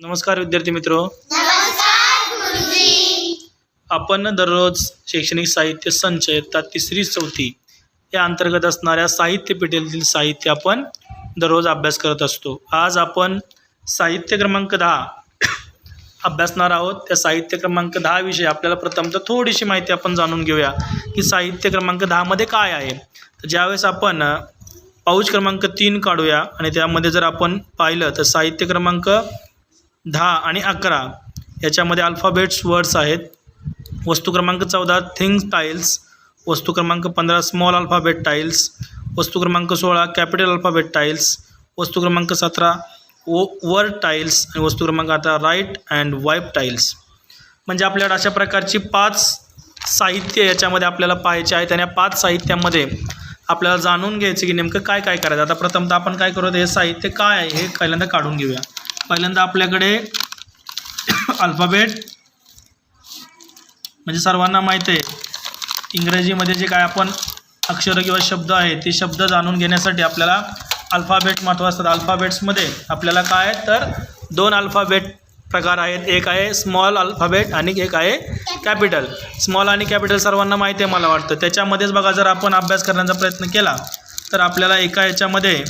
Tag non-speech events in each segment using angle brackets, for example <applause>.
नमस्कार विद्यार्थी मित्र. आपण दररोज शैक्षणिक साहित्य संच इयत्ता तिसरी चौथी या अंतर्गत असणाऱ्या साहित्य पेठेतील साहित्य आपण दररोज अभ्यास करत असतो. आज आपण साहित्य क्रमांक दहा <coughs> अभ्यासणार आहोत. त्या साहित्य क्रमांक दहा विषयी आपल्याला प्रथमतः थोडीशी माहिती आपण जाणून घेऊया की साहित्य क्रमांक दहामध्ये काय आहे. तर ज्यावेळेस आपण पाऊच क्रमांक तीन काढूया आणि त्यामध्ये जर आपण पाहिलं तर साहित्य क्रमांक दहा आणि अकरा याच्यामध्ये अल्फाबेट्स वर्ड्स आहेत. वस्तू क्रमांक चौदा थिंग्स टाईल्स वस्तू क्रमांक पंधरा स्मॉल अल्फाबेट टाईल्स वस्तू क्रमांक सोळा कॅपिटल अल्फाबेट टाईल्स वस्तू क्रमांक सतरा वो वर टाईल्स आणि वस्तू क्रमांक आता राईट अँड वाईप टाईल्स म्हणजे आपल्याला अशा प्रकारची पाच साहित्य याच्यामध्ये आपल्याला पाहायचे आहेत. आणि या पाच साहित्यामध्ये आपल्याला जाणून घ्यायचं की नेमकं काय काय करायचं. आता प्रथमतः आपण काय करू हे साहित्य काय आहे हे पहिल्यांदा काढून घेऊया. पहिल्यांदा आपल्याकडे अल्फाबेट म्हणजे सर्वांना माहीत आहे इंग्रजीमध्ये जे काय आपण अक्षरं किंवा शब्द आहेत ते शब्द जाणून घेण्यासाठी आपल्याला अल्फाबेट महत्त्वाचं असतात. अल्फाबेट्समध्ये आपल्याला काय तर दोन अल्फाबेट प्रकार आहेत. एक आहे स्मॉल अल्फाबेट आणि एक आहे कॅपिटल स्मॉल आणि कॅपिटल सर्वांना माहिती आहे मला वाटतं. त्याच्यामध्येच बघा जर आपण अभ्यास करण्याचा प्रयत्न केला तर आपल्याला एका याच्यामध्ये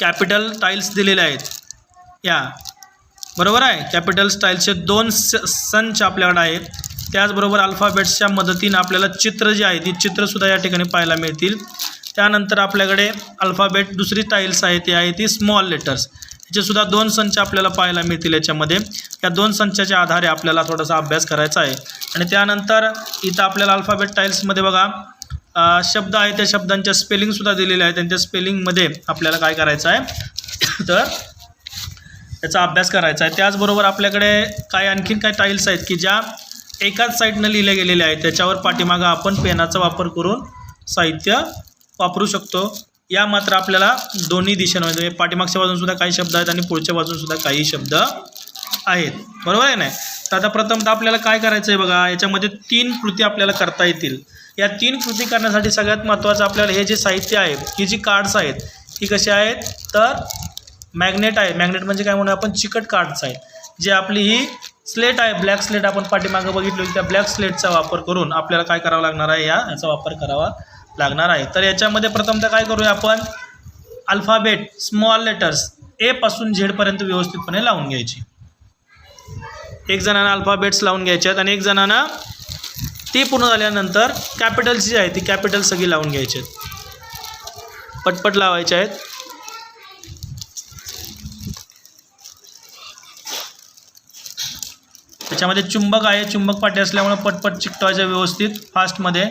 कॅपिटल टाईल्स दिलेले आहेत. या. बरोबर आहे? कॅपिटल स्टाईलचे दोन स संच आपल्याकडे आहेत. त्याचबरोबर अल्फाबेट्सच्या मदतीनं आपल्याला चित्र जी आहे ती चित्रसुद्धा या ठिकाणी पाहायला मिळतील. त्यानंतर आपल्याकडे अल्फाबेट दुसरी टाईल्स आहे ती आहे ती स्मॉल लेटर्स याचेसुद्धा दोन संच आपल्याला पाहायला मिळतील याच्यामध्ये. या दोन संचाच्या आधारे आपल्याला थोडासा अभ्यास करायचा आहे. आणि त्यानंतर इथं आपल्याला अल्फाबेट टाईल्समध्ये बघा शब्द आहे त्या शब्दांच्या स्पेलिंगसुद्धा दिलेल्या आहेत. आणि त्या स्पेलिंगमध्ये आपल्याला काय करायचं आहे? तर त्याचा अभ्यास करायचा आहे. त्याचबरोबर आपल्याकडे काय आणखीन काय टाईल्स आहेत की ज्या एकाच साईडनं लिहिल्या गेलेल्या आहेत. त्याच्यावर पाठीमागं आपण पेनाचा वापर करून साहित्य वापरू शकतो. या मात्र आपल्याला दोन्ही दिशेनं म्हणजे पाठीमागच्या बाजूनसुद्धा काही शब्द आहेत आणि पुढच्या बाजूनसुद्धा काही शब्द आहेत. बरोबर आहे नाही? तर आता प्रथमतः आपल्याला काय करायचं आहे बघा याच्यामध्ये तीन कृती आपल्याला करता येतील. या तीन कृती करण्यासाठी सगळ्यात महत्त्वाचं आपल्याला हे जे साहित्य आहे ही जी कार्ड्स आहेत ही कशी आहेत? तर मॅग्नेट आहे. मॅग्नेट म्हणजे काय म्हणून आपण चिकट कार्ड्स आहेत जे आपली ही स्लेट आहे ब्लॅक स्लेट आपण पाठीमागं बघितलं होती त्या ब्लॅक स्लेटचा वापर करून आपल्याला काय करावं लागणार आहे या? याचा वापर करावा लागणार आहे. तर याच्यामध्ये प्रथमतः काय करूया आपण? अल्फाबेट स्मॉल लेटर्स ए पासून झेडपर्यंत व्यवस्थितपणे लावून घ्यायची. एक जणांना अल्फाबेट्स लावून घ्यायचे आहेत आणि एक जणांना ती पूर्ण झाल्यानंतर कॅपिटल्स जी आहे ती कॅपिटल सगळी लावून घ्यायची आहेत. पटपट लावायचे आहेत. त्याच्यामध्ये चुंबक आहे. चुंबक पाटी असल्यामुळे पटपट चिकटवायचं व्यवस्थित फास्टमध्ये.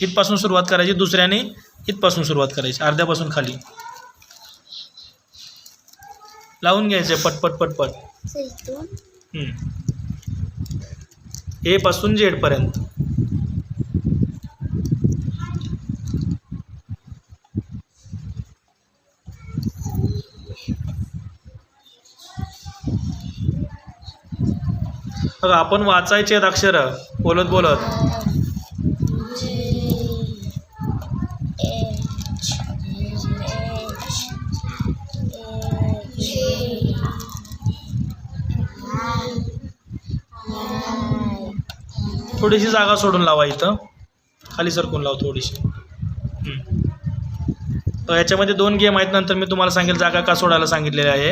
इथपासून सुरुवात करायची दुसऱ्याने इथपासून सुरुवात करायची अर्ध्यापासून खाली. लावून घ्यायचे पटपट पटपट. हम्म. ए पासून जेड पर्यंत. बघा आपण वाचायचे आहेत अक्षर. बोलत बोलत. थोडीशी जागा सोडून लावा इथं. खाली सरकून लाव थोडीशी. तर याच्यामध्ये दोन गेम आहेत नंतर मी तुम्हाला सांगेल जागा का सोडायला सांगितलेली आहे.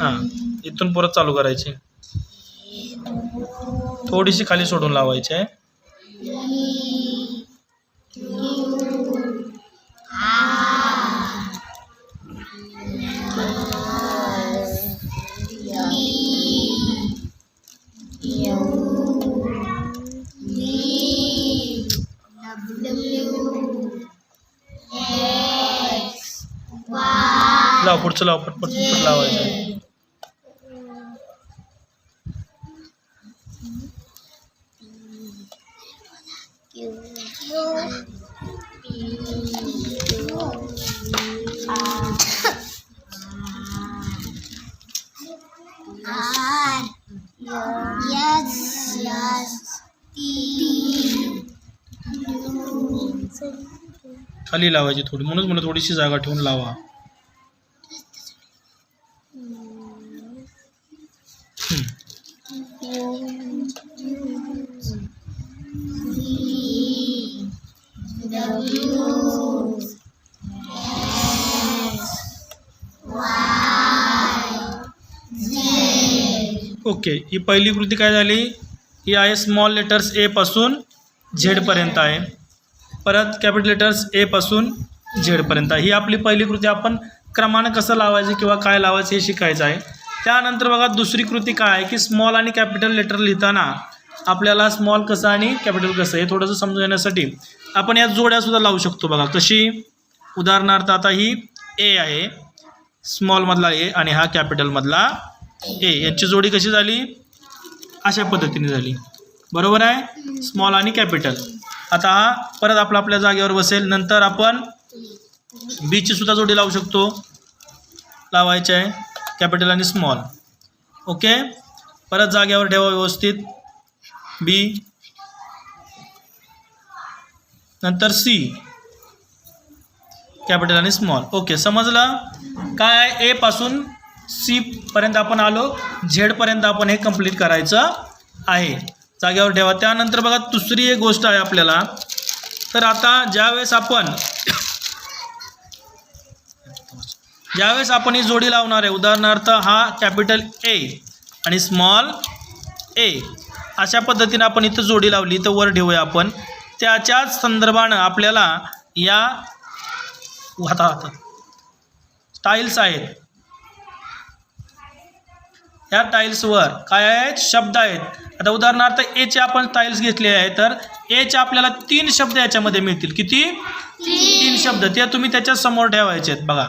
हां इथून परत चालू करायची. थोडीशी खाली सोडून लावायची आहे. लाव पुढचं लाव पटपट पट लावायचं खाली लावायची थोडी म्हणूनच मला थोडीशी जागा ठेवून लावा. ओके ही पहिली कृती काय झाली? ही आहे स्मॉल लेटर्स एपासून झेडपर्यंत आहे. परत कॅपिटल लेटर्स एपासून झेडपर्यंत आहे. ही आपली पहिली कृती आपण क्रमानं कसं लावायचं किंवा काय लावायचं हे शिकायचं आहे. त्यानंतर बघा दुसरी कृती काय आहे की स्मॉल आणि कॅपिटल लेटर लिहिताना आपल्याला स्मॉल कसं आणि कॅपिटल कसं हे थोडंसं समजून येण्यासाठी आपण या जोड्यासुद्धा लावू शकतो बघा. कशी उदाहरणार्थ आता ही ए आहे. स्मॉलमधला ए आणि हा कॅपिटलमधला ए यांची जोडी कशी झाली? अशा पद्धतीने झाली. बरोबर आहे? स्मॉल आणि कॅपिटल. आता हा परत आपला आपल्या जागेवर बसेल. नंतर आपण बीची सुद्धा जोडी लावू शकतो. लावायचे आहे. कॅपिटल आणि स्मॉल. ओके? परत जागेवर ठेवा व्यवस्थित. बी नंतर सी कॅपिटल आणि स्मॉल. ओके समजलं? काय आहे? ए पासून सीपर्यंत आपण आलो. झेडपर्यंत आपण हे कंप्लीट करायचं आहे. जागेवर ठेवा. त्यानंतर बघा दुसरी एक गोष्ट आहे आपल्याला. तर आता ज्यावेळेस आपण ज्यावेळेस आपण ही जोडी लावणार आहे उदाहरणार्थ हा कॅपिटल ए आणि स्मॉल ए अशा पद्धतीनं आपण इथं जोडी लावली. तर वर ठेवूया आपण. त्याच्याच संदर्भानं आपल्याला या हाता स्टाईल्स टाईल्स आहेत. या टाईल्सवर काय आहेत? शब्द आहेत. आता उदाहरणार्थ एचे आपण टाईल्स घेतले आहे तर एचे आपल्याला तीन शब्द याच्यामध्ये मिळतील. किती? तीन शब्द. ते तुम्ही त्याच्यासमोर ठेवायचे आहेत बघा.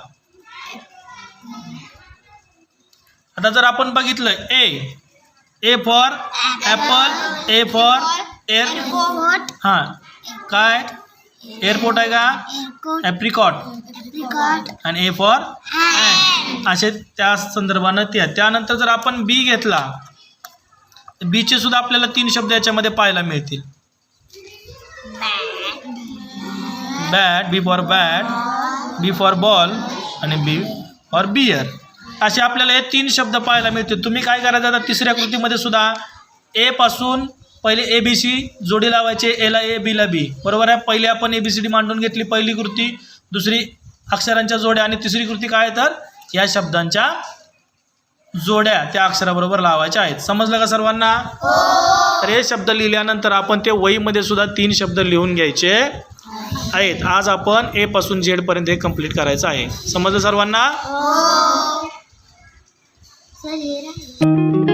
आता जर आपण बघितलं A A for apple A for air हां. काय? एअरपोर्ट आहे का? ॲप्रिकॉट रिकॉर्ड आणि ए फॉर असे त्या संदर्भानं ते. त्यानंतर जर आपण बी घेतला बीचे सुद्धा आपल्याला तीन शब्द याच्यामध्ये पाहायला मिळतील. Bat B for bat B for ball आणि बी फॉर बियर असे आपल्याला हे तीन शब्द पाहायला मिळतील. तुम्ही काय करायचं आता तिसऱ्या कृतीमध्ये सुद्धा ए पासून पहिले ए बी सी जोडी लावायचे. एला ए बीला बी बरोबर आहे? पहिले आपण ए बी सी डी मांडून घेतली पहिली कृती. दुसरी अक्षरांच्या जोड्या आणि तिसरी कृती काय आहे तर? या शब्दांच्या जोड्या त्या अक्षराबरोबर लावायच्या आहेत. समजलं का सर्वांना? तर हे शब्द लिहिल्यानंतर आपण ते वहीमध्ये सुद्धा तीन शब्द लिहून घ्यायचे आहेत. आज आपण ए पासून झेडपर्यंत हे कंप्लीट करायचं आहे. समजलं सर्वांना? हो.